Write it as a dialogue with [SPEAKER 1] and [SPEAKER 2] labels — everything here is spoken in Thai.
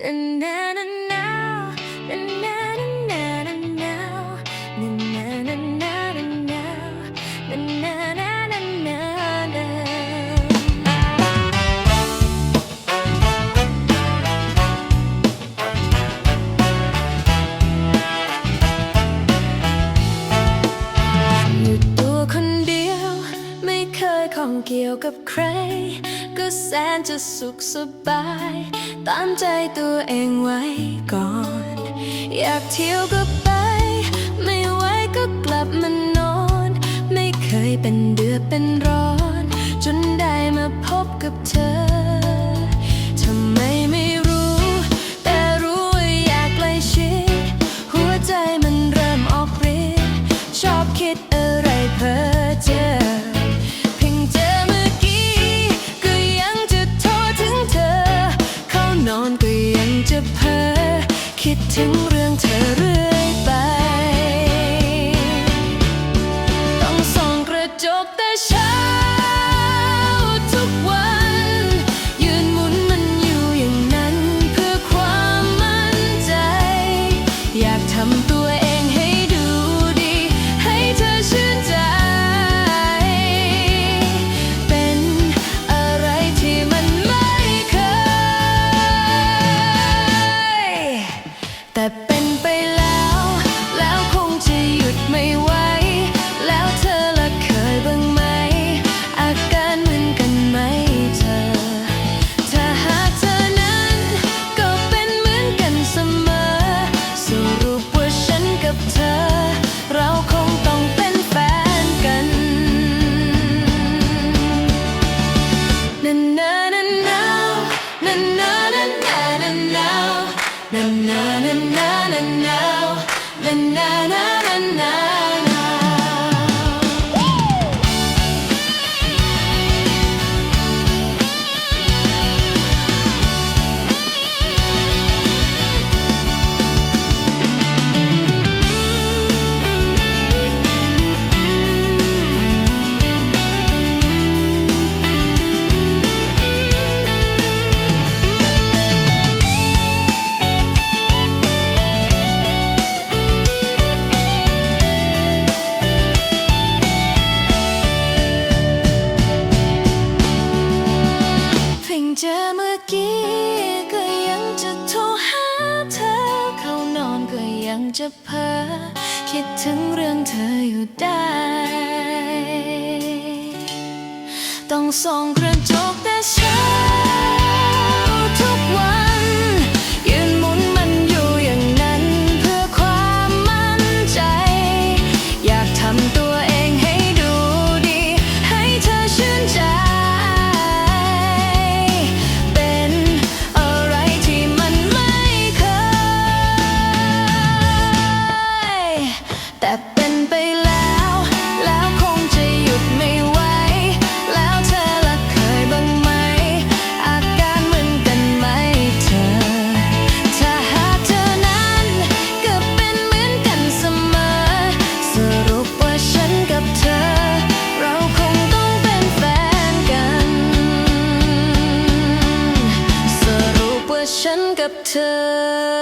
[SPEAKER 1] na na na na ข้องเกี่ยวกับใคร ก็แสนจะสุขสบาย ตามใจตัวเองไว้ก่อน อยากเที่ยวก็ไป ไม่ไหวก็กลับมานอน ไม่เคยเป็นเดือดเป็นร้อน จนได้มาพบกับเธอ คิดถึงเรื่องเธอเรื่อยไป ต้องส่องกระจกแต่เช้าทุกวัน ยืนหมุนมันอยู่อย่างนั้นเพื่อความมั่นใจ อยากทำ that จะเพ้อคิดถึงเรื่องเธออยู่ได้ ต้องส่องกระจกแต่ฉัน doctor.